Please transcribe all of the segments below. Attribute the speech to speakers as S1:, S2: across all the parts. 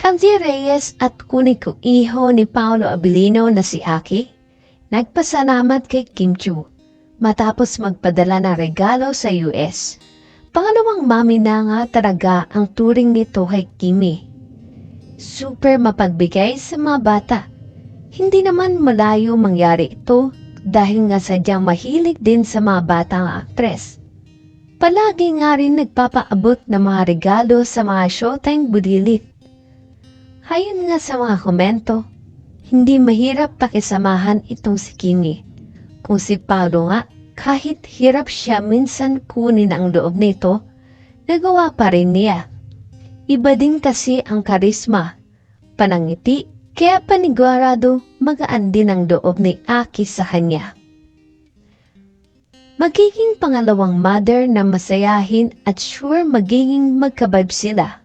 S1: Kanzi Reyes at kunik iho ni Paolo Abilino na si Aki, nagpasalamat kay Kim Chu matapos magpadala ng regalo sa US. Pangalawang mami na nga talaga ang turing nito kay Kimi. Super mapagbigay sa mga bata. Hindi naman malayo mangyari ito dahil nga sadyang mahilig din sa mga batang aktres. Palagi nga rin nagpapaabot ng mga regalo sa mga showtime budilit. Hayon nga sa mga komento, hindi mahirap pakisamahan itong si Kimi. Kung si Paolo nga, kahit hirap siya minsan kunin ang loob nito, nagawa pa rin niya. Iba din kasi ang karisma, panangiti, kaya panigurado magaan din ang loob ni Aki sa kanya. Magiging pangalawang mother na masayahin at sure magiging magkabibe sila.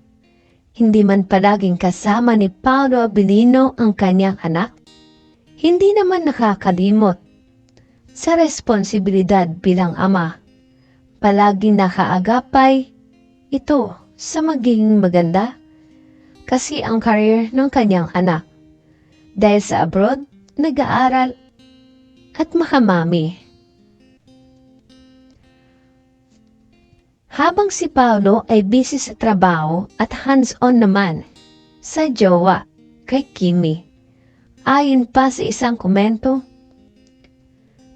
S1: Hindi man palaging kasama ni Paolo Abilino ang kanyang anak, hindi naman nakakalimot sa responsibilidad bilang ama. Palaging nakaagapay ito sa magiging maganda kasi ang career ng kanyang anak. Dahil sa abroad, nag-aaral at makamami. Habang si Paolo ay busy sa trabaho at hands-on naman sa jowa kay Kimi. Ayon pa sa isang komento,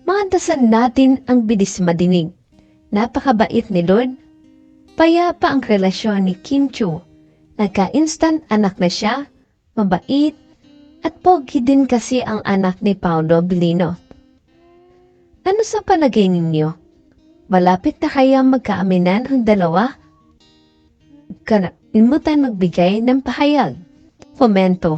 S1: Maandasan natin ang bilis madinig. Napakabait ni Lord. Payapa ang relasyon ni Kim Chu. Nagka-instant anak na siya, mabait, at pogi din kasi ang anak ni Paolo Bilino. Ano sa palagay ninyo? Malapit na kaya magkaaminan ang dalawa? Kalimutan magbigay ng pahayag. Komento.